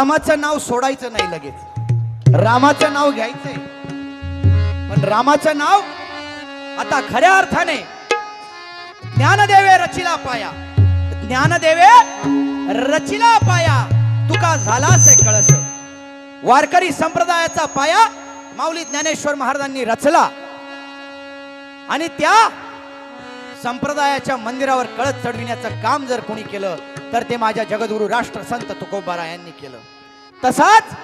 रामाचं नाव सोडायचं नाही लगेच. रामाचं नाव घ्यायचंय. पण रामाचं नाव आता खऱ्या अर्थाने ज्ञानदेवे रचिला पाया. ज्ञानदेवे रचिला पाया. तुका झालाच कळस. वारकरी संप्रदायाचा पाया माऊली ज्ञानेश्वर महाराजांनी रचला. आणि त्या संप्रदायाच्या मंदिरावर कळत चढविण्याचं काम जर कोणी केलं तर ते माझ्या जगद्गुरु राष्ट्रसंत तुकोबारा यांनी केलं. तसाच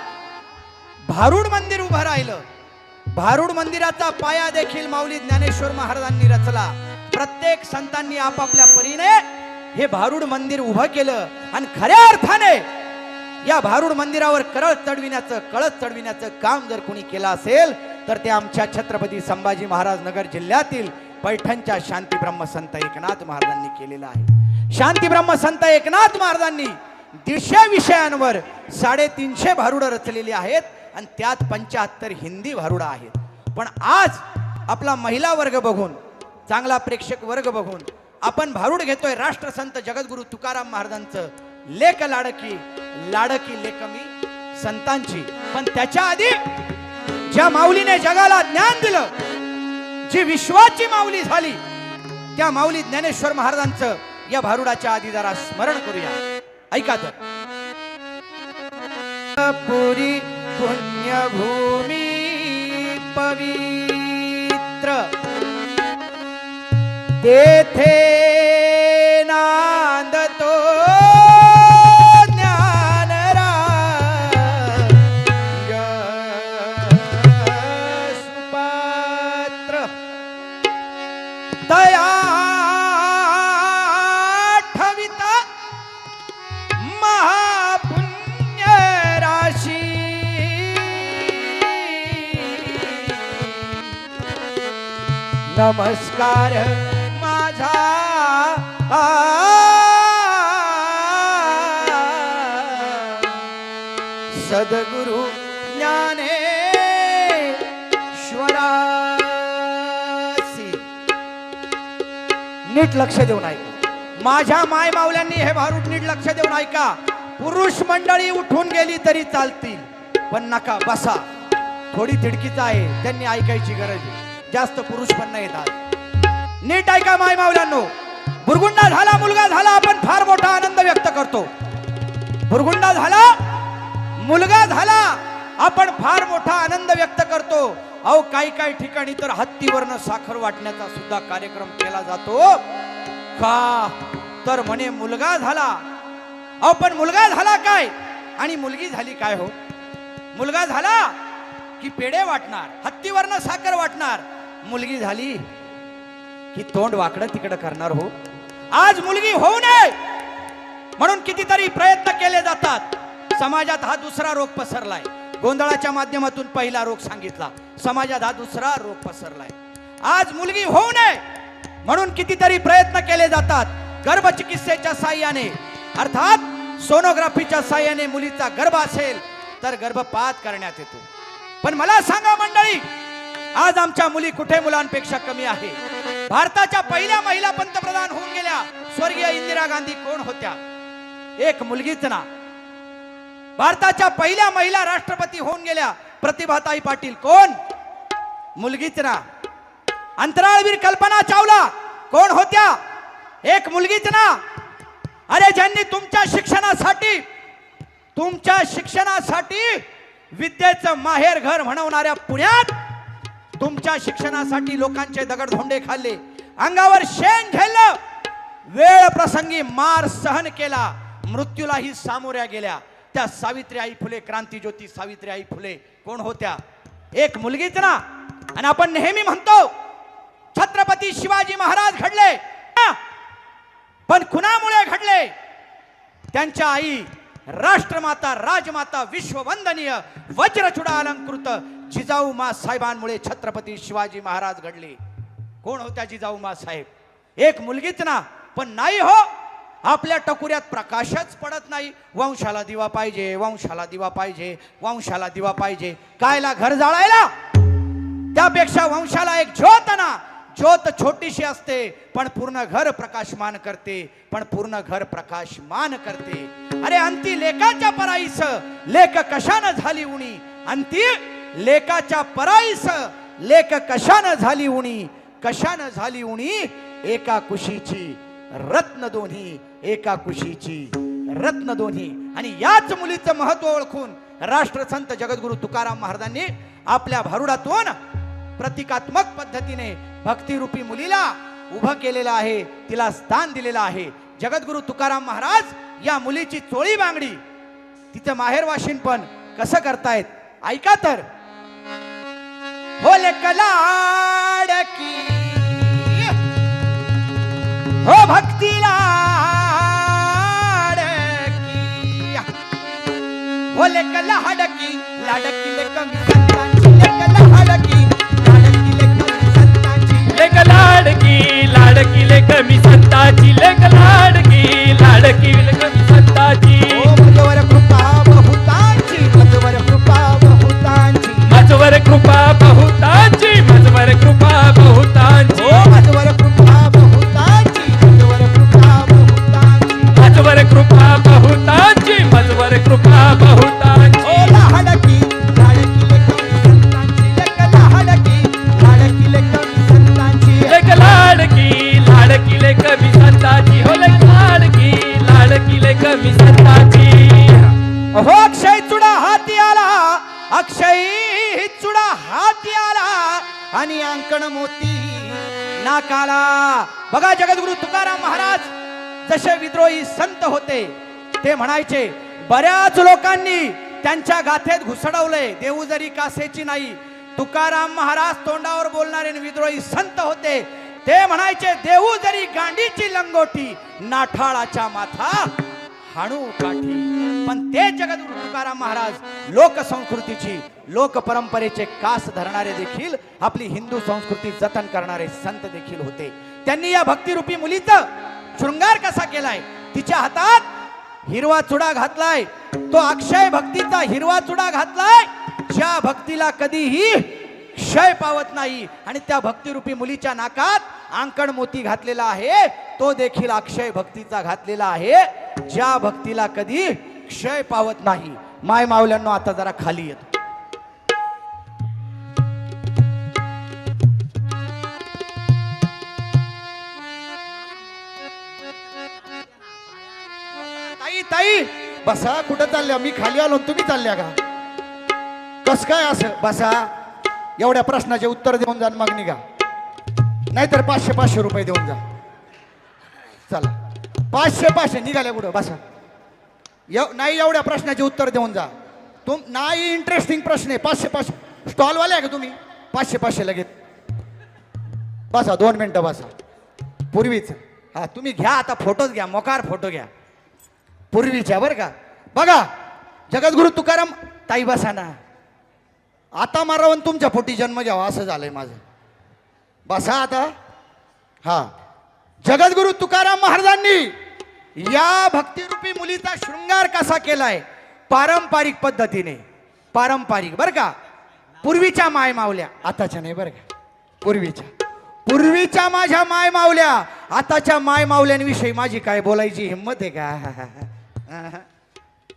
भारूड मंदिर उभं राहिलं. भारूड मंदिराचा पाया देखील माऊली ज्ञानेश्वर महाराजांनी रचला. प्रत्येक संतांनी आपापल्या परीने हे भारूड मंदिर उभं केलं आणि खऱ्या अर्थाने या भारूड मंदिरावर करळ चढविण्याचं कळत चढविण्याचं काम जर कोणी केलं असेल तर ते आमच्या छत्रपती संभाजी महाराज नगर जिल्ह्यातील पैठणच्या शांती ब्रह्म संत एकनाथ महाराजांनी केलेलं आहे. शांती ब्रह्म संत एकनाथ महाराजांनी दीडशे विषयांवर साडेतीनशे भारुडं रचलेली आहेत आणि त्यात पंच्याहत्तर हिंदी भारुडं आहेत. पण आज आपला महिला वर्ग बघून चांगला प्रेक्षक वर्ग बघून आपण भारुड घेतोय राष्ट्रसंत जगद्गुरु तुकाराम महाराजांचं लेख लाडकी लाडकी लेखमी संतांची. पण त्याच्या आधी ज्या माऊलीने जगाला ज्ञान दिलं जी विश्वाची माऊली झाली त्या माऊली ज्ञानेश्वर महाराजांचं या भारुडाच्या आधी जरा स्मरण करूया. ऐका तर. पुरी पुण्यभूमी पवित्र. तेथे लक्ष देऊन ऐका. माझ्या माय मावल्यांनी हे भारूड नीट लक्ष देऊन ऐका. पुरुष मंडळी उठून गेली तरी चालतील पण नका बसा. थोडी तिडकीच आहे त्यांनी ऐकायची गरज आहे. जास्त पुरुष पण नाही येतात नीट ऐका माय मावल्यांनो बुरगुंडा झाला मुलगा झाला आपण फार मोठा आनंद व्यक्त करतो. बुरगुंडा झाला मुलगा झाला आपण फार मोठा आनंद व्यक्त करतो. अहो काही काही ठिकाणी तर हत्तीवरनं साखर वाटण्याचा सुद्धा कार्यक्रम केला जातो. का तर म्हणे मुलगा झाला. अहो पण मुलगा झाला काय? आणि मुलगी झाली काय हो? मुलगा झाला की पेढे वाटणार हत्तीवरनं साखर वाटणार. मुलगी झाली की तोंड वाकडं तिकडं करणार हो. आज मुलगी होऊ नये म्हणून कितीतरी प्रयत्न केले जातात. समाजात हा दुसरा रोग पसरलाय. गोंधळाच्या माध्यमातून पहिला रोग सांगितला. समाजात हा दुसरा रोग पसरलाय. आज मुलगी होऊ नये म्हणून कितीतरी प्रयत्न केले जातात गर्भचिकित्सेच्या साह्याने. अर्थात सोनोग्राफीच्या साह्याने मुलीचा गर्भ असेल तर गर्भपात करण्यात येतो. पण मला सांगा मंडळी आज आमच्या मुली कुठे मुलांपेक्षा कमी आहे? भारताच्या पहिल्या महिला पंतप्रधान होऊन गेल्या. स्वर्गीय इंदिरा गांधी कोण होत्या? एक मुलगीच ना. भारताच्या पहिल्या महिला राष्ट्रपती होऊन गेल्या. प्रतिभाताई पाटील कोण? मुलगीच ना. अंतराळवीर कल्पना चावला. कोण होत्या? एक मुलगीच ना. अरे ज्यांनी तुमच्या शिक्षणासाठी तुमच्या शिक्षणासाठी विद्येचं माहेर घर म्हणवणाऱ्या पुण्यात तुमच्या शिक्षणासाठी लोकांचे दगडधोंडे खाल्ले. अंगावर शेण झेललं वेळ प्रसंगी मार सहन केला. मृत्यूलाही सामोऱ्या गेल्या. त्या सावित्री आई फुले क्रांतीज्योती सावित्री आई फुले. कोण होत्या? एक मुलगीच ना. आणि आपण नेहमी म्हणतो छत्रपती शिवाजी महाराज घडले. पण कुणामुळे घडले. त्यांच्या आई राष्ट्रमाता राजमाता विश्ववंदनीय वज्रचुडा अलंकृत जिजाऊ मा साहेबांमुळे छत्रपती शिवाजी महाराज घडले. कोण होत्या जिजाऊ मा साहेब? एक मुलगीच ना पण नाही हो. आपल्या टकुऱ्यात प्रकाशच पडत नाही. वंशाला दिवा पाहिजे वंशाला दिवा पाहिजे वंशाला दिवा पाहिजे. कायला घर जाळायला? त्यापेक्षा वंशाला एक ज्योत ना ज्योत छोटीशी असते पण पूर्ण घर प्रकाशमान करते पण पूर्ण घर प्रकाशमान करते. अरे अंती लेखाच्या पराईस लेख कशानं झाली उणी? अंती लेखाच्या पराईस लेख कशानं झाली उणी? कशानं झाली उणी? एका कुशीची रत्न दोन्ही एका कुशीची रत्न दोन्ही. आणि याच मुलीचं महत्त्व ओळखून राष्ट्रसंत जगद्गुरु तुकाराम महाराजांनी आपल्या भारुडातून प्रतिकात्मक पद्धतीने भक्तिरूपी मुलीला उभं केलेलं आहे तिला स्थान दिलेलं आहे. जगद्गुरु तुकाराम महाराज या मुलीची चोळी बांगडी तिचं माहेरवाशीन पण कसं करतायत? ऐका तर. होले कलाडकी हो भक्तीला हो कला लाडकी लेक मी संताची लेक लाडकी लाडकी मी संताची ओ मजवर कृपा बहुतांची मजवर कृपा बहुतांची. माझवर कृपा बहुतांची माझवर कृपा बहुतांची. ओ मजवर कृपा बहुतांची मजवर कृपा बहुतांची. माझवर कृपा बहुतांची माझवर कृपा बहुतांची हो लाडकी कवी संताची हो लाडकी लाडकी लेक संताची हो अक्षय चुडा हाती आला. अक्षय चुडा हाती आला. आणि अंकण मोती नाकाला. बघा जगद्गुरु तुकाराम महाराज जसे विद्रोही संत होते ते म्हणायचे बऱ्याच लोकांनी त्यांच्या गाथेत घुसडवले देऊ जरी कासेची नाही. तुकाराम महाराज तोंडावर बोलणारे विद्रोही संत होते ते म्हणायचे देऊ जरी गांडीची लंगोटी नाठाळाच्या माथा हाणू काठी. पण ते जगद्गुरु तुकाराम महाराज लोकसंस्कृतीची लोक परंपरेचे कास धरणारे देखील आपली हिंदू संस्कृती जतन करणारे संत देखील होते. त्यांनी या भक्तिरूपी मुलीचं शृंगार कसा केलाय? तिच्या हातात हिरवा चुडा घातलाय. तो अक्षय भक्तीचा हिरवा चुडा घातलाय. ज्या भक्तीला कधीही क्षय पावत नाही. आणि त्या भक्तिरूपी मुलीच्या नाकात अंकण मोती घातलेला आहे तो देखील अक्षय भक्तीचा घातलेला आहे. ज्या भक्तीला कधी क्षय पावत नाही. माय मावल्यांनो आता जरा खाली येतो. ताई ताई बसा कुठं चालल्या? मी खाली आलो आणि तुम्ही चालल्या का? कस काय असं? बसा एवढ्या प्रश्नाचे उत्तर देऊन जाण मागणी मग निघा नाहीतर पाचशे पाचशे रुपये देऊन जा. चला. पाचशे पाचशे निघाल्या कुठं बसा. एव नाही एवढ्या प्रश्नाचे उत्तर देऊन जा. तुम नाही इंटरेस्टिंग प्रश्न आहे. पाचशे पाचशे. स्टॉलवाले आहे का तुम्ही? पाचशे पाचशे लगेच. बसा दोन मिनटं बसा. पूर्वीच. हा तुम्ही घ्या आता फोटोच घ्या मोकार फोटो घ्या. पूर्वीच्या बरं का? बघा जगद्गुरु तुकाराम ताई बसा ना. आता मारावून तुमच्या पोटी जन्म घ्यावा असं झालंय माझं. बसा आता. हा. जगद्गुरु तुकाराम महाराजांनी या भक्तिरूपी मुलीचा शृंगार कसा केलाय? पारंपरिक पद्धतीने. पारंपरिक बरं का? पूर्वीच्या माय मावल्या आताच्या नाही बरं का? पूर्वीच्या. पूर्वीच्या माझ्या माय मावल्या आताच्या माय मावल्यांविषयी माझी काय बोलायची हिंमत आहे का?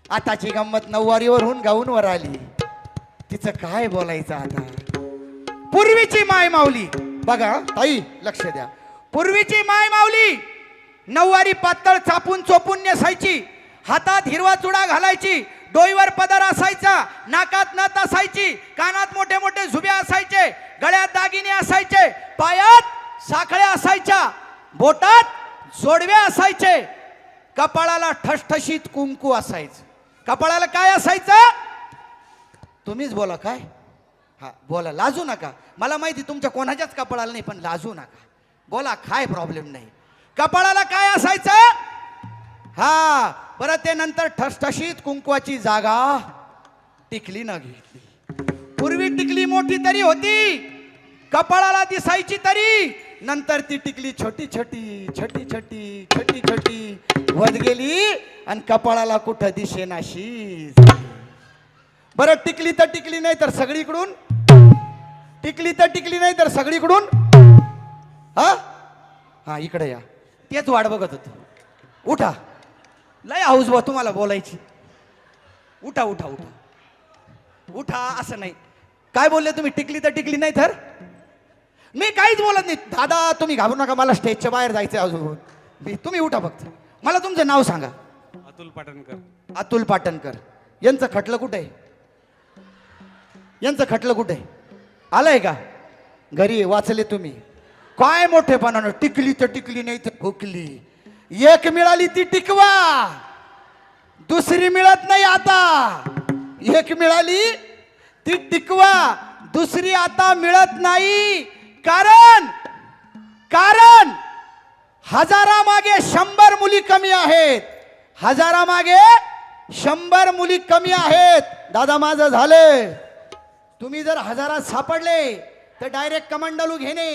आताची गंमत नऊवारीवरून गाऊनवर आली. तिचं काय बोलायचं आता? पूर्वीची माय मावली बघा ताई लक्ष द्या. पूर्वीची माय माऊली नऊवारी पातळ चापून चोपून नेसायची हातात हिरवा चुडा घालायची डोईवर पदर असायचा नाकात नथ असायची कानात मोठे मोठे झुबे असायचे गळ्यात दागिने असायचे पायात साखळ्या असायच्या बोटात जोडवे असायचे. कपाळाला ठसठशीत कुंकू असायचं. कपाळाला काय असायचं? तुम्हीच बोला काय? हा बोला लाजू नका. मला माहिती तुमच्या कोणाच्याच कपाळाला नाही पण लाजू नका. बोला काय प्रॉब्लेम नाही. कपाळाला काय असायचं? हा परत ते नंतर ठसठशीत कुंकवाची जागा टिकली न घेतली. पूर्वी टिकली मोठी तरी होती कपाळाला दिसायची तरी नंतर ती टिकली छोटी छोटी छोटी छोटी छोटी छोटी वध गेली आणि कपाळाला कुठं दिसेनाशी बरं टिकली तर टिकली नाही तर सगळीकडून? टिकली तर टिकली नाही तर सगळीकडून? हा? हा इकडे या. तेच वाट बघत होतो. उठा. लय हाऊस बा तुम्हाला बोलायची. उठा उठा उठा. उठा असं नाही. काय बोलले तुम्ही? टिकली तर टिकली नाही तर? मी काहीच बोलत नाही. दादा तुम्ही घाबरू नका. मला स्टेजच्या बाहेर जायचं अजून. तुम्ही उठा फक्त. मला तुमचं नाव सांगा. अतुल पाटणकर. अतुल पाटणकर. यांचं खटलं कुठे? आहे यांचं खटलं कुठे? आहे? आलंय का? घरी वाचले तुम्ही. काय मोठेपणानं टिकली तर टिकली नाही तर फुकली एक मिळाली ती टिकवा. दुसरी मिळत नाही आता. एक मिळाली ती टिकवा. दुसरी आता मिळत नाही. कारण कारण हजारामागे शंभर मुली कमी आहेत. हजारामागे शंभर मुली कमी आहेत. दादा माझं झालं तुम्ही जर हजारात सापडले तर डायरेक्ट कमंडलू घेणे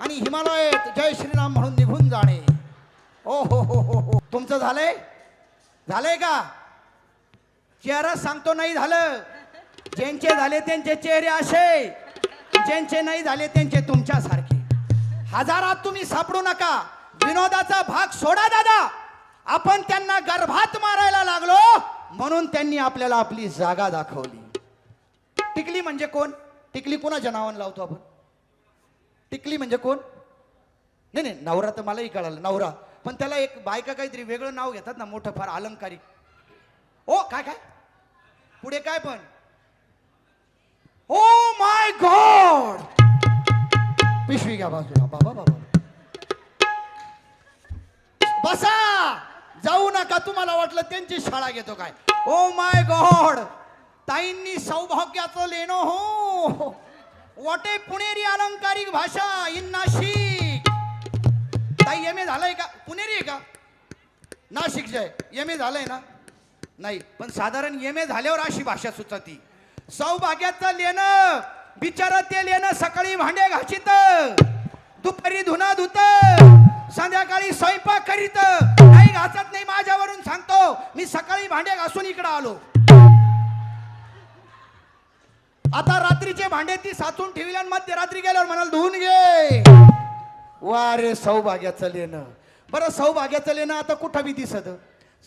आणि हिमालयात जय श्रीराम म्हणून निघून जाणे. ओ हो हो हो हो. तुमचं झालंय? झालंय का? चेहरा सांगतो नाही झालं. ज्यांचे झाले त्यांचे चेहरे असे. ज्यांचे नाही झाले त्यांचे तुमच्यासारखे. हजारात तुम्ही सापडू नका. विनोदाचा भाग सोडा दादा. आपण त्यांना गर्भात मारायला लागलो म्हणून त्यांनी आपल्याला आपली जागा दाखवली. टिकली म्हणजे कोण? टिकली कोणाच्या नावानं लावतो आपण? टिकली म्हणजे कोण? नाही नाही नवरा तर मलाही कळालं नवरा. पण त्याला एक बायका काहीतरी वेगळं नाव घेतात ना मोठं फार अलंकारिक. ओ काय काय? पुढे काय पण? Oh my God! पिशवी घ्या बाजूला. बाबा बाबा बसा! जाऊ नका तुम्हाला वाटलं त्यांची शाळा घेतो काय? Oh my God! ताईंनी सौभाग्याचं लेणं हो. वाटे पुणेरी अलंकारिक भाषा इन नाशिक. ताई एम ए झालंय का? पुणेरी आहे का? नाशिक जय एम ए झालंय ना? नाही पण साधारण एम ए झाल्यावर अशी भाषा सुचती. सौभाग्याचं लेणं बिचारा ते लेणं सकाळी भांडे घाचित दुपारी धुना धुत संध्याकाळी स्वयंपाक करीत. नाही घासत नाही माझ्यावरून सांगतो मी सकाळी भांडे घासून इकडं आलो. आता रात्रीचे भांडे ती साचून ठेवली आणि मध्यरात्री गेल्यावर म्हणाल धुवून घे. वा रे सौभाग्याचं लेणं. बरं सौभाग्याचं लेणं आता कुठं बी दिसत?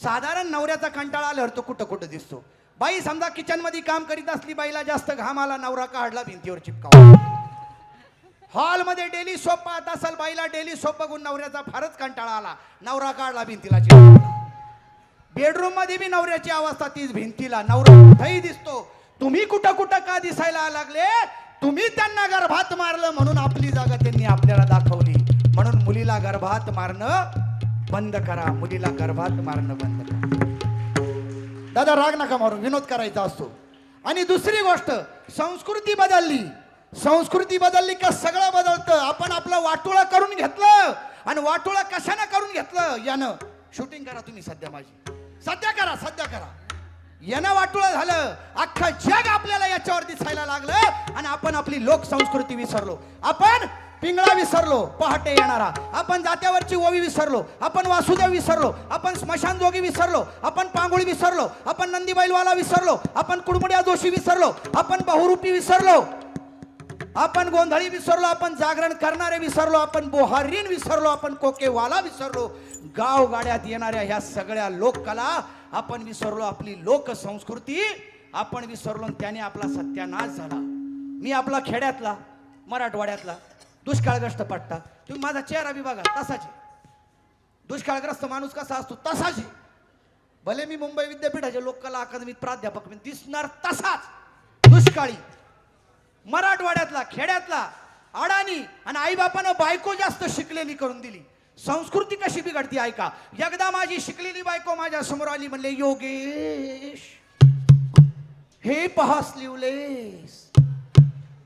साधारण नवऱ्याचा कंटाळा आल्यावर तो कुठं कुठं दिसतो? बाई समजा किचनमध्ये काम करीत असली बाईला जास्त घाम आला नवरा काढला भिंतीवर चिपकाव. हॉलमध्ये डेली सोप पाहत असाल बाईला डेली सोप बघून नवऱ्याचा फारच कंटाळा आला. नवरा काढला भिंतीला चिपकावला बेडरूममध्ये बी नवऱ्याची अवस्था तीच भिंतीला नवरा कुठंही दिसतो. तुम्ही कुठं कुठं का दिसायला लागले? तुम्ही त्यांना गर्भात मारलं म्हणून आपली जागा त्यांनी आपल्याला दाखवली. म्हणून मुलीला गर्भात मारणं बंद करा. मुलीला गर्भात मारणं बंद करा. दादा राग नका मारू. विनोद करायचा असतो. आणि दुसरी गोष्ट संस्कृती बदलली. संस्कृती बदलली का सगळं बदलतं. आपण आपलं वाटोळं करून घेतलं आणि वाटोळं कशानं करून घेतलं? यानं. शूटिंग करा तुम्ही सध्या माझी. सध्या करा सध्या करा. यानं वाटोळं झालं अख्खं जग आपल्याला याच्यावर दिसायला लागलं आणि आपण आपली लोकसंस्कृती विसरलो आपण पिंगळा विसरलो पहाटे येणारा आपण जात्यावरची ओवी विसरलो आपण वासुदेव विसरलो आपण स्मशानजोगी विसरलो आपण पांगुळी विसरलो आपण नंदीबैलवाला विसरलो आपण कुडमुड्या जोशी विसरलो आपण बहुरूपी विसरलो आपण गोंधळी विसरलो आपण जागरण करणारे विसरलो आपण बोहारीन विसरलो आपण कोकेवाला विसरलो गाव गाड्यात येणाऱ्या ह्या सगळ्या लोककला आपण विसरलो आपली लोकसंस्कृती आपण विसरलो आणि त्याने आपला सत्यानाश झाला. मी आपला खेड्यातला मराठवाड्यातला दुष्काळग्रस्त पट्टा. तुम्ही माझा चेहरा विभागा तसाचे तसाच. आहे. दुष्काळग्रस्त माणूस कसा असतो? तसाचे. भले मी मुंबई विद्यापीठाच्या लोककला अकादमीत प्राध्यापक मी दिसणार तसाच. दुष्काळी. मराठवाड्यातला खेड्यातला अडाणी आणि आईबापानं बायको जास्त शिकलेली करून दिली. संस्कृती कशी बिघडती ऐका. एकदा माझी शिकलेली बायको माझ्यासमोर आली म्हणले योगेश हे पहा स्लीवलेस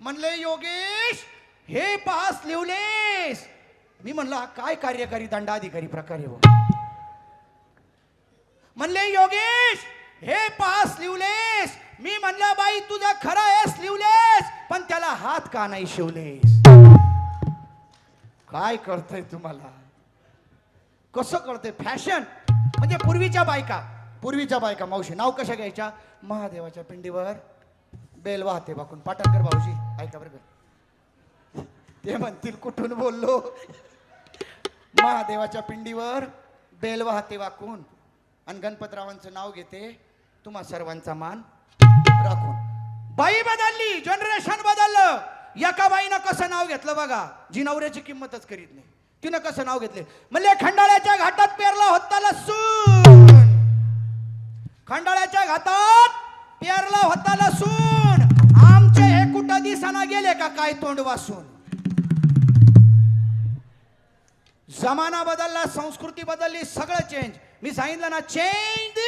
म्हणले योगेश हे पहा स्लीवलेस मी म्हणला काय कार्यकारी दंडाधिकारी प्रकारे हो. म्हणले योगेश हे पहा स्लीवलेस मी म्हणलं बाई तुझं खरं आहे स्लीवलेस पण त्याला हात का नाही शिवलेस? काय करतय तुम्हाला कसं कळतंय? फॅशन म्हणजे पूर्वीच्या बायका. पूर्वीच्या बायका मावशी. नाव कशा घ्यायच्या? महादेवाच्या पिंडीवर बेल वाहते बाकून. पाटणकर भाऊजी. ऐका बरं का. ते म्हणतील कुठून बोललो? महादेवाच्या पिंडीवर बेल वाहते वाकून आणि गणपतरावांचं नाव घेते. तुम्हा सर्वांचा मान राखून. बाई बदलली. जनरेशन बदललं. एका बाईनं कसं नाव घेतलं बघा? जी नवऱ्याची किंमतच करीत नाही. तिनं कसं नाव घेतले? म्हणजे खंडाळ्याच्या घाटात पेरला होता लसूण. खंडाळ्याच्या घाटात पेरला होता लसूण. आमचे हे कुठं दिसाना गेले का काय तोंड वासून? जमाना बदलला संस्कृती बदलली सगळं चेंज मी सांगितलं ना चेंज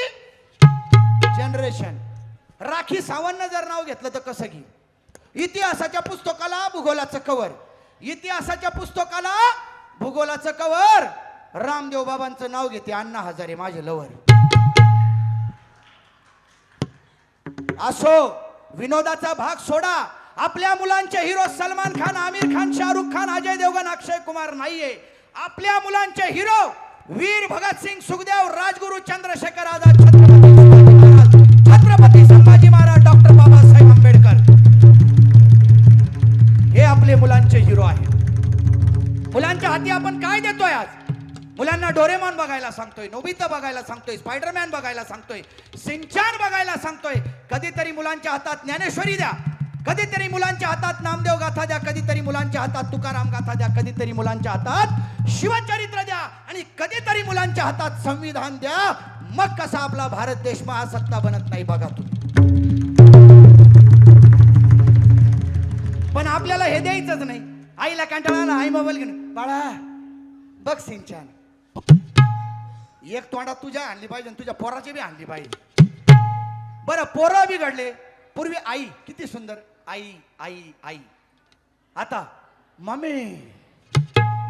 जनरेशन राखी सावंत जर नाव घेतलं तर कसं घे इतिहासाच्या पुस्तकाला भूगोलाचं कवर इतिहासाच्या पुस्तकाला भूगोलाचं कवर रामदेव बाबांचं नाव घेते अण्णा हजारे माझे लवर असो विनोदाचा भाग सोडा. आपल्या मुलांचे हिरो सलमान खान आमिर खान शाहरुख खान अजय देवगन अक्षय कुमार नाहीये. आपल्या मुलांचे हिरो वीर भगतसिंग सुखदेव राजगुरु चंद्रशेखर आझाद छत्रपती महाराज छत्रपती संभाजी महाराज डॉक्टर बाबासाहेब आंबेडकर. हे आपले मुलांचे हिरो आहेत. मुलांच्या हाती आपण काय देतोय आज? मुलांना डोरेमॉन बघायला सांगतोय नोबिता बघायला सांगतोय स्पायडरमॅन बघायला सांगतोय सिंचान बघायला सांगतोय. कधीतरी मुलांच्या हातात ज्ञानेश्वरी द्या कधीतरी मुलांच्या हातात नामदेव गाथा द्या कधीतरी मुलांच्या हातात तुकाराम गाथा द्या कधीतरी मुलांच्या हातात शिवचरित्र द्या आणि कधीतरी मुलांच्या हातात संविधान द्या. मग कसा आपला भारत देश महासत्ता बनत नाही बघा तुम्ही. पण आपल्याला हे द्यायचंच नाही. आईला कंटाळा आला आई मोबाईल घेऊन बाळा बघ सिंचन. एक तोंडात तुझ्या आणली पाहिजे आणि तुझ्या पोराची बी आणली पाहिजे. बरं पोरं बिघडले पूर्वी आई किती सुंदर. आई आई आई. आता मम्मी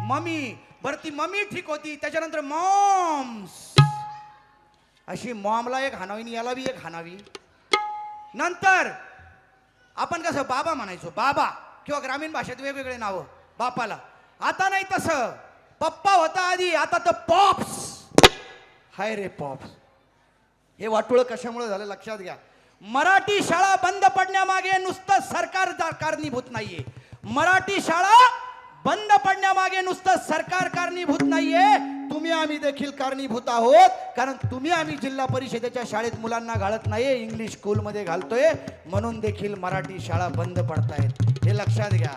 मम्मी बरं ती मम्मी ठीक होती त्याच्यानंतर मॉम्स. अशी मॉमला एक हाणावी आणि याला बी एक हाणावी. नंतर आपण कसं बाबा म्हणायचो बाबा किंवा ग्रामीण भाषेत वेगवेगळे नावं बापाला. आता नाही तसं. पप्पा होता आधी आता तर पॉप्स. हाय रे पॉप्स. हे वाटोळं कशामुळे झालं लक्षात घ्या. मराठी शाळा बंद पडण्यामागे नुसतं सरकार कारणीभूत नाहीये. मराठी शाळा बंद पडण्यामागे नुसतं सरकार कारणीभूत नाहीये. तुम्ही आम्ही देखील कारणीभूत आहोत. कारण तुम्ही आम्ही जिल्हा परिषदेच्या शाळेत मुलांना घालत नाहीये. इंग्लिश स्कूलमध्ये घालतोय. म्हणून देखील मराठी शाळा बंद पडतायत. हे लक्षात घ्या.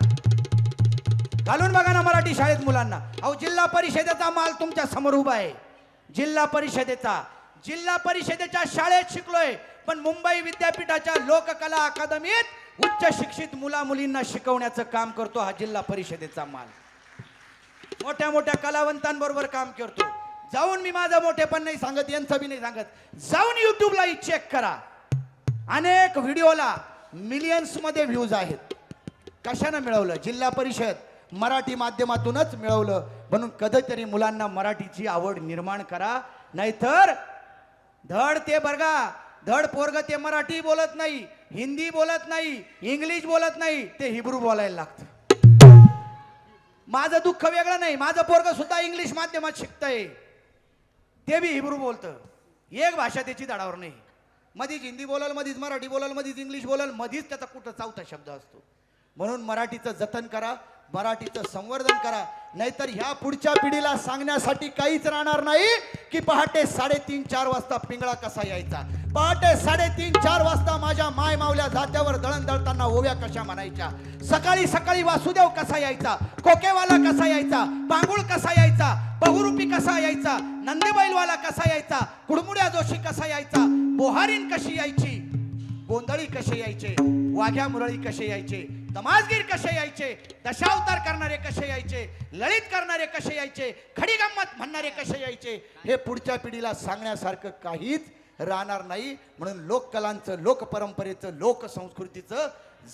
घालून बघा ना मराठी शाळेत मुलांना. अहो जिल्हा परिषदेचा माल तुमच्यासमोर उभा आहे. जिल्हा परिषदेचा. जिल्हा परिषदेच्या शाळेत शिकलोय. पण मुंबई विद्यापीठाच्या लोककला अकादमीत उच्च शिक्षित मुला मुलींना शिकवण्याचं काम करतो हा जिल्हा परिषदेचा माल. मोठ्या मोठ्या कलावंतांबरोबर काम करतो. जाऊन मी माझं मोठेपण नाही सांगत यांचं बी नाही सांगत. जाऊन युट्यूबला चेक करा. अनेक व्हिडिओला मिलियन्समध्ये व्ह्यूज आहेत. कशानं मिळवलं? जिल्हा परिषद मराठी माध्यमातूनच मिळवलं. म्हणून कधीतरी मुलांना मराठीची आवड निर्माण करा. नाहीतर धड ते बरगा. धड पोरग ते मराठी बोलत नाही. हिंदी बोलत नाही. इंग्लिश बोलत नाही. ते हिब्रू बोलायला लागतं. माझं दुःख वेगळं नाही. माझं पोरग सुद्धा इंग्लिश माध्यमात शिकतंय. ते बी हिब्रू बोलतं. एक भाषा त्याची दाडावर नाही. मधीच हिंदी बोलाल मधीच मराठी बोलाल मधीच इंग्लिश बोलाल मधीच त्याचा कुठं चौथा शब्द असतो. म्हणून मराठीचं जतन करा मराठीचं संवर्धन करा. नाहीतर ह्या पुढच्या पिढीला सांगण्यासाठी काहीच राहणार नाही की पहाटे साडेतीन चार वाजता पिंगळा कसा यायचा? पहाटे साडेतीन चार वाजता माझ्या माय मावल्या जात्यावर दळण दळताना ओव्या कशा म्हणायच्या? सकाळी सकाळी वासुदेव कसा यायचा? कोकेवाला कसा यायचा? पांगुळ कसा यायचा? बहुरूपी कसा यायचा? नंदीबैलवाला कसा यायचा? कुडमुड्या जोशी कसा यायचा? बोहारीन कशी यायची? गोंधळी कसे यायचे? वाघ्या मुरळी कसे यायचे? तमासगीर कसे यायचे? दशावतार करणारे कसे यायचे? ललित करणारे कसे यायचे? खडी गंमत म्हणणारे कसे यायचे? हे पुढच्या पिढीला सांगण्यासारखं काहीच राहणार नाही. म्हणून लोककलांचं लोकपरंपरेचं लोकसंस्कृतीचं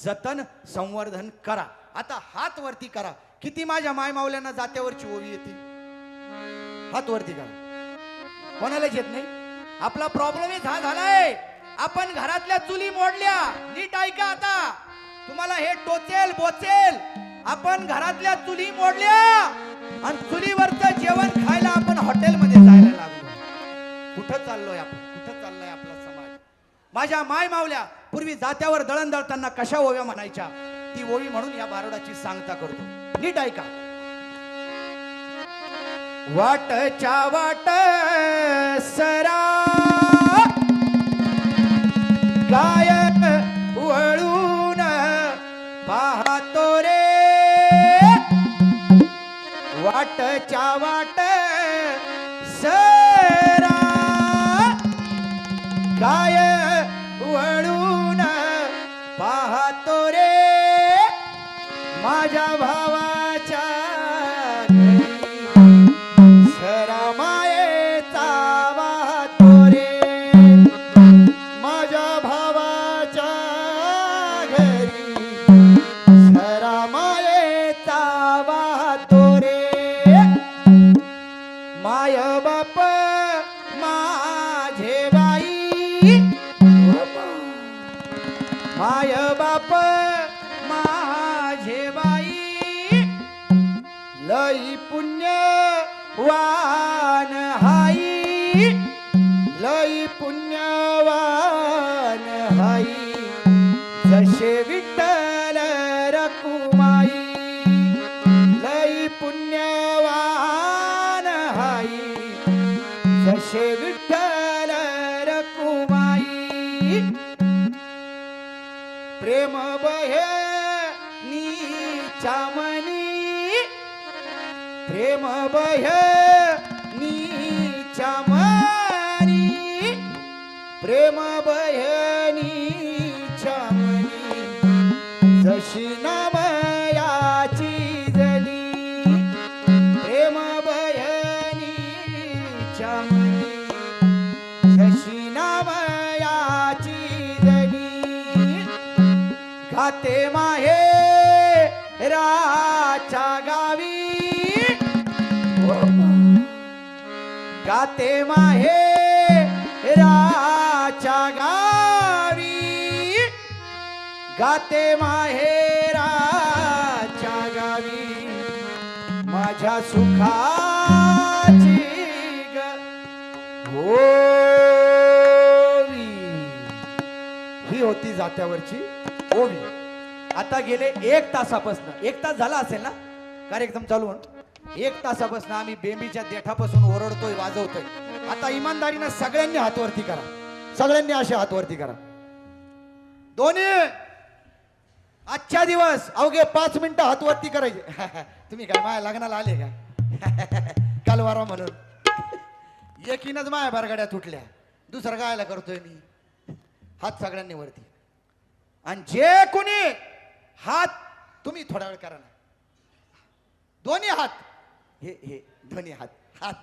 जतन संवर्धन करा. आता हात वरती करा. किती माझ्या मायमावल्यांना जात्यावरची ओवी येते? हात वरती करा. कोणालाच येत नाही? आपला प्रॉब्लेमच हा झालाय. आपण घरातल्या चुली मोडल्या. नीट ऐका आता. तुम्हाला हे टोचेल बोचेल. आपण घरातल्या चुली मोडल्या आणि चुलीवरचं जेवण खायला आपण हॉटेलमध्ये जायला लागलो. कुठं चाललोय आपण? कुठं चाललोय आपला समाज? माझ्या माय मावल्या पूर्वी जात्यावर दळण दळताना कशा ओव्या म्हणायच्या? ती ओवी म्हणून या बारोडाची सांगता करतो. नीट ऐका. वाटच्या वाट सरा वाटच्या वाट. सरा काय वळून पाहतो रे? माझ्या भावाच्या प्रेम बहे नीचामणी प्रेम बहे नीचामणी प्रेम बहे नीचामणी जशी ना गाते माहे राच्या गावी. गाते माहे माहेराच्या गावी. माझ्या सुखाची ग ही होती जात्यावरची ओवी. आता गेले एक तासापासून. एक तास झाला असेल ना? कार्यक्रम चालू म्हणून. एक तासापासून आम्ही बेंबीच्या देठापासून ओरडतोय वाजवतोय. आता इमानदारीनं सगळ्यांनी हातवरती करा. सगळ्यांनी असे हातवरती करा. दोन्ही आजच्या दिवस अवघे पाच मिनिटं हातवरती करायचे. तुम्ही काय माझ्या लग्नाला आले का? कालवारा म्हणून. एकीनच माया बारगाड्या तुटल्या. दुसरं गायला करतोय मी? हात सगळ्यांनी वरती. आणि जे कोणी हात तुम्ही थोडा वेळ करा ना. दोन्ही हात. हे हे ध्वनी हात हात.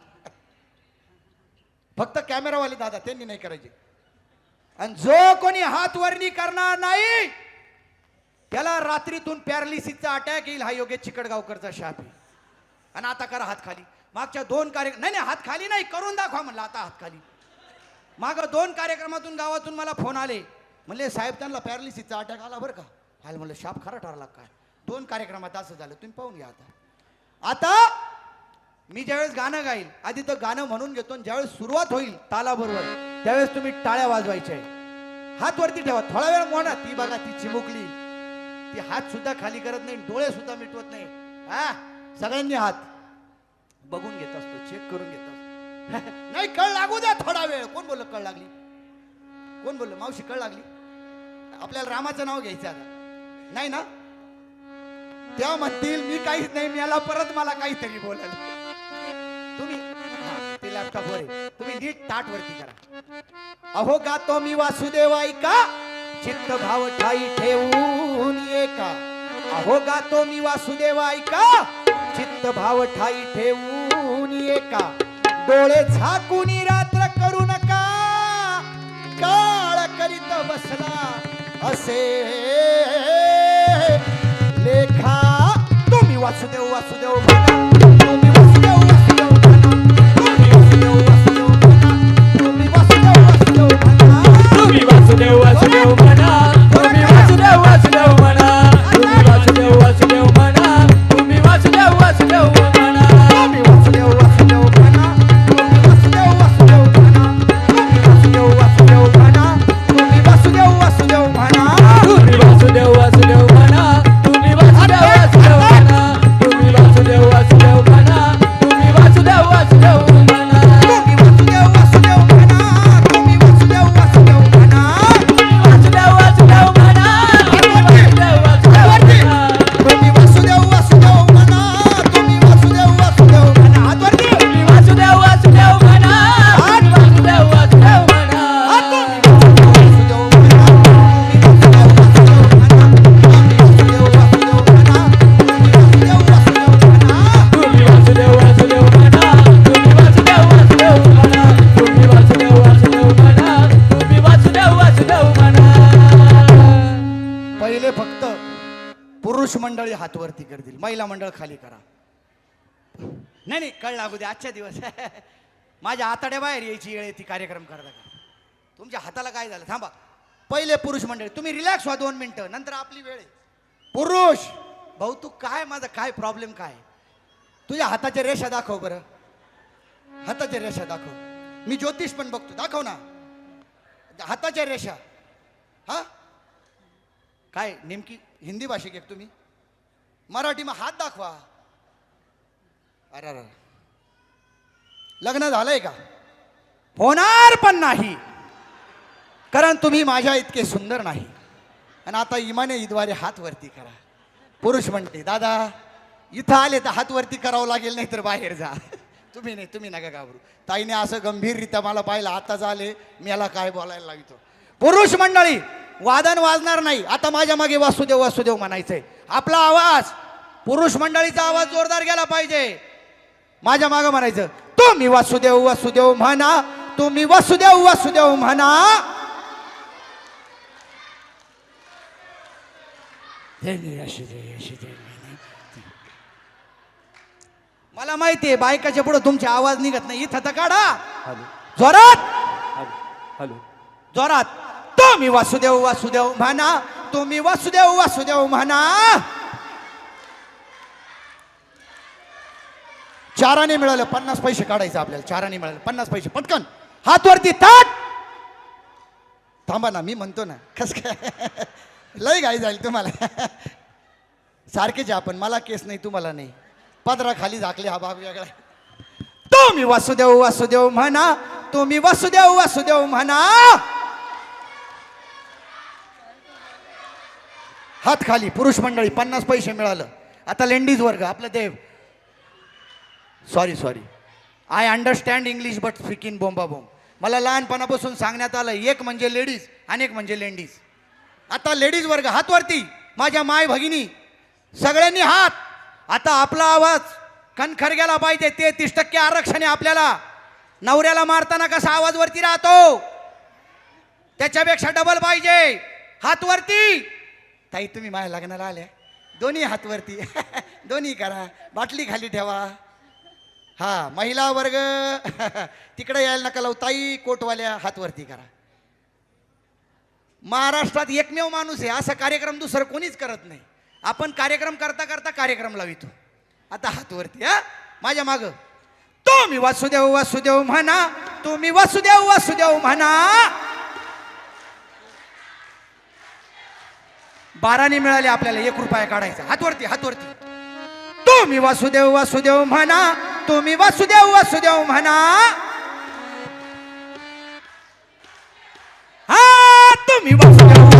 फक्त कॅमेरावाले दादा त्यांनी नाही करायचे. आणि जो कोणी हात वरणी करणार नाही त्याला रात्रीतून पॅरालिसिसचा अटॅक येईल हा योगेश चिकडगावकरचा शाप आहे. आणि आता करा हात खाली. मागच्या दोन कार्यक्रम नाही नाही हात खाली नाही करून दाखवा म्हणलं आता हात खाली. माग दोन कार्यक्रमातून गावातून मला फोन आले. म्हणले साहेब त्यांना पॅरालिसिसचा अटॅक आला बरं का? हाल म्हणलं शाप खरा ठरला काय? दोन कार्यक्रमात असं झालं तुम्ही पाहून घ्या आता. आता मी ज्यावेळेस गाणं गाईल आधी तर गाणं म्हणून घेतो ज्यावेळेस सुरुवात होईल तालाबरोबर त्यावेळेस तुम्ही टाळ्या वाजवायच्या हात वरती ठेवा थोडा वेळ मोना ती बघा ती चिमुकली. ती हात सुद्धा खाली करत नाही डोळे सुद्धा मिटवत नाही. हा सगळ्यांनी हात बघून घेत असतो चेक करून घेत असतो. नाही कळ लागू द्या थोडा वेळ. कोण बोललं कळ लागली? कोण बोललं? मावशी कळ लागली? आपल्याला रामाचं नाव घ्यायचं आता. नाही ना? तेव्हा म्हणतील मी काहीच नाही मला परत मला काहीतरी बोलायला. तुम्ही हा, ते लॅपटॉप वर आहे. तुम्ही नीट ताट वरती करा. अहो गातो मी वासुदेव ऐका चित्त भाव ठाई ठेवून एका. अहो गातो मी वासुदेव ऐका चित्त भाव ठाई ठेवून एका. डोळे झाकून रात्र करू नका काळ करीत बसला असे. लेखा तुम्ही वासुदेव वासुदेव म्हणा. meu, acho meu, खाली करा. नाही नाही कळ लागू दे आजच्या दिवस. माझ्या आताड्या बाहेर यायची वेळ ती कार्यक्रम करता का तुमच्या हाताला काय झालं? थांबा. पहिले पुरुष मंडळी तुम्ही रिलॅक्स व्हा दोन मिनटं नंतर आपली वेळ आहे. पुरुष! भाऊ तू काय माझा काय प्रॉब्लेम काय? तुझ्या हाताच्या रेषा दाखव बरं. हाताच्या रेषा दाखव. मी ज्योतिष पण बघतो. दाखव ना. हाताच्या रेषा. हा? काय नेमकी हिंदी भाषिक एक तुम्ही? मराठी मग हात दाखवा. अरे अरे लग्न झालंय का? होणार पण नाही. कारण तुम्ही माझ्या इतके सुंदर नाही. आणि आता इमाने ईदवारे हात वरती करा. पुरुष म्हणते दादा इथं आले तर हात वरती करावं लागेल नाही तर बाहेर जा. तुम्ही नाही तुम्ही नका घाबरू. ताईने असं गंभीररित्या मला पाहिलं आता झाले मी याला काय बोलायला लागतो पुरुष मंडळी वादन वाजणार नाही. आता माझ्या मागे वासुदेव वासुदेव म्हणायचंय. आपला आवाज पुरुष मंडळीचा आवाज जोरदार गेला पाहिजे. माझ्या मागं म्हणायचं तुम्ही वासुदेव वासुदेव म्हणा तुम्ही वासुदेव वासुदेव म्हणा. मला माहितीये बायकाच्या पुढे तुमचे आवाज निघत नाही. इथं तर काढा. जोरात. हॅलो. जोरात. तुम्ही वासुदेव वासुदेव म्हणा तुम्ही वासुदेव वासुदेव म्हणा. चाराने मिळालं पन्नास पैसे काढायचं आपल्याला. चाराने मिळालं पन्नास पैसे. पटकन. हात वरती ताट. थांबा ना मी म्हणतो ना. कस काय? लय घाई जाईल तुम्हाला. सारखेच आपण. मला केस नाही तुम्हाला नाही. पदरा खाली झाकले हा बाब वेगळा. तुम्ही वासुदेव वासुदेव म्हणा. तुम्ही वासुदेव वासुदेव म्हणा. हात खाली. पुरुष मंडळी पन्नास पैसे मिळालं. आता लेंडीज वर्ग आपलं देव. Sorry sorry I understand English but speak in बोंबा बोंब मला लहानपणापासून सांगण्यात आलं एक म्हणजे लेडीज आणि एक म्हणजे लेंडीज आता लेडीज वर्ग हात वरती. माझ्या माय भगिनी सगळ्यांनी हात. आता आपला आवाज कणखरग्याला पाहिजे ते तीस टक्के आरक्षण आहे आपल्याला. नवऱ्याला मारताना कसा आवाज वरती राहतो? त्याच्यापेक्षा डबल पाहिजे. हात वरती. ताई तुम्ही माझ्या लग्नाला आल्या? दोन्ही हात वरती. दोन्ही करा. बाटली खाली ठेवा. हा महिला वर्ग. तिकडे यायला नका लावू. ताई कोटवाल्या हातवरती करा. महाराष्ट्रात एकमेव माणूस आहे. असा कार्यक्रम दुसरं कोणीच करत नाही. आपण कार्यक्रम करता करता कार्यक्रम लावितो. आता हातवरती हा? माझ्या माग. तुम्ही वासुदेव वासुदेव म्हणा. तुम्ही वासुदेव वासुदेव म्हणा. बाराने मिळाले आपल्याला एक रुपया काढायचा. हातवरती हातवरती. तुम्ही वासुदेव वासुदेव म्हणा तुम्ही वासुदेव वासुदेव म्हणा. हा तुम्ही वासुदेव.